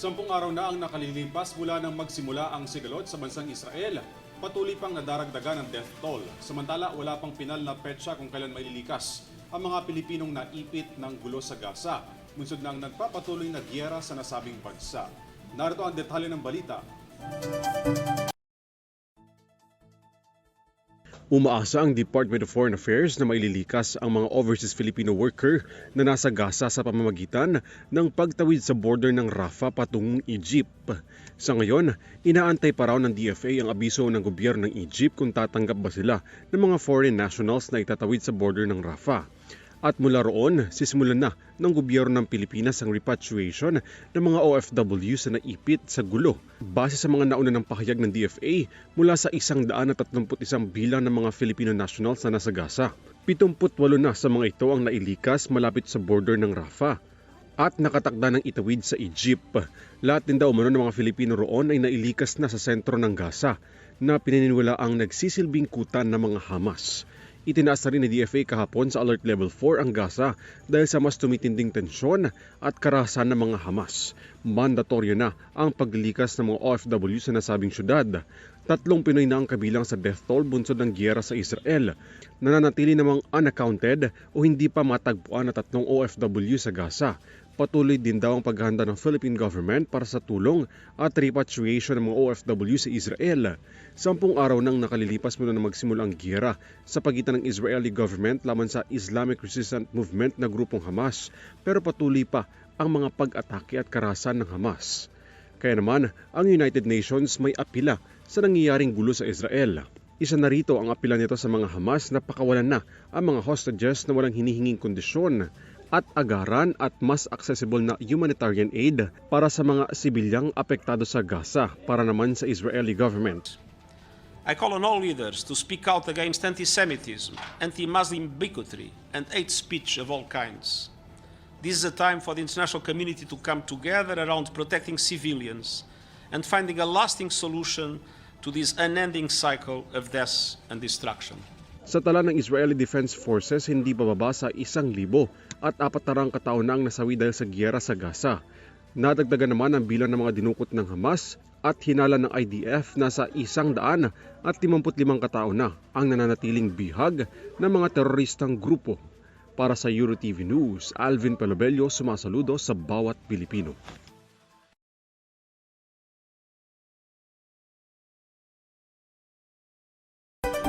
Sampung araw na ang nakalilipas mula nang magsimula ang sigalot sa bansang Israel. Patuloy pang nadaragdagan ng death toll. Samantala, wala pang pinal na petsa kung kailan maililikas ang mga Pilipinong naipit ng gulo sa Gaza. Munsod na ang nagpapatuloy na giyera sa nasabing bansa. Narito ang detalye ng balita. Umaasa ang Department of Foreign Affairs na maililikas ang mga overseas Filipino worker na nasa Gaza sa pamamagitan ng pagtawid sa border ng Rafah patungong Egypt. Sa ngayon, inaantay pa raw ng DFA ang abiso ng gobyerno ng Egypt kung tatanggap ba sila ng mga foreign nationals na itatawid sa border ng Rafah. At mula roon, sisimulan na ng gobyerno ng Pilipinas ang repatriation ng mga OFW sa naipit sa gulo. Base sa mga nauna ng pahayag ng DFA mula sa 131 bilang ng mga Filipino nationals na nasa Gaza. 78 na sa mga ito ang nailikas malapit sa border ng Rafah at nakatakda ng itawid sa Egypt. Lahat din daw umano ng mga Filipino roon ay nailikas na sa sentro ng Gaza na pininiwala ang nagsisilbing kutan ng mga Hamas. Itinaas na rin ni DFA kahapon sa Alert Level 4 ang Gaza dahil sa mas tumitinding tensyon at karahasan ng mga Hamas. Mandatoryo na ang paglilikas ng mga OFW sa nasabing syudad. Tatlong Pinoy na ang kabilang sa death toll bunsod ng giyera sa Israel. Nananatili namang unaccounted o hindi pa matagpuan na tatlong OFW sa Gaza. Patuloy din daw ang paghahanda ng Philippine government para sa tulong at repatriation ng mga OFW sa Israel. Sampung araw nang nakalilipas mula na magsimula ang giyera sa pagitan ng Israeli government laban sa Islamic Resistance Movement na grupong Hamas pero patuloy pa ang mga pag-atake at karahasan ng Hamas. Kaya naman, ang United Nations may apila sa nangyayaring gulo sa Israel. Isa na rito ang apila nito sa mga Hamas na pakawalan na ang mga hostages na walang hinihinging kondisyon at agaran at mas accessible na humanitarian aid para sa mga sibilyang apektado sa Gaza para naman sa Israeli government. I call on all leaders to speak out against anti Semitism, anti Muslim bigotry, and hate speech of all kinds. This is a time for the international community to come together around protecting civilians and finding a lasting solution to this unending cycle of death and destruction. Sa tala ng Israeli Defense Forces, hindi bababa sa isang libo at apat na rang katao na ang nasawi dahil sa giyera sa Gaza. Nadagdagan naman ang bilang ng mga dinukot ng Hamas at hinala ng IDF na sa isang daan at 55 katao na ang nananatiling bihag ng mga teroristang grupo. Para sa EuroTV News, Alvin Pelobello sumasaludo sa bawat Pilipino.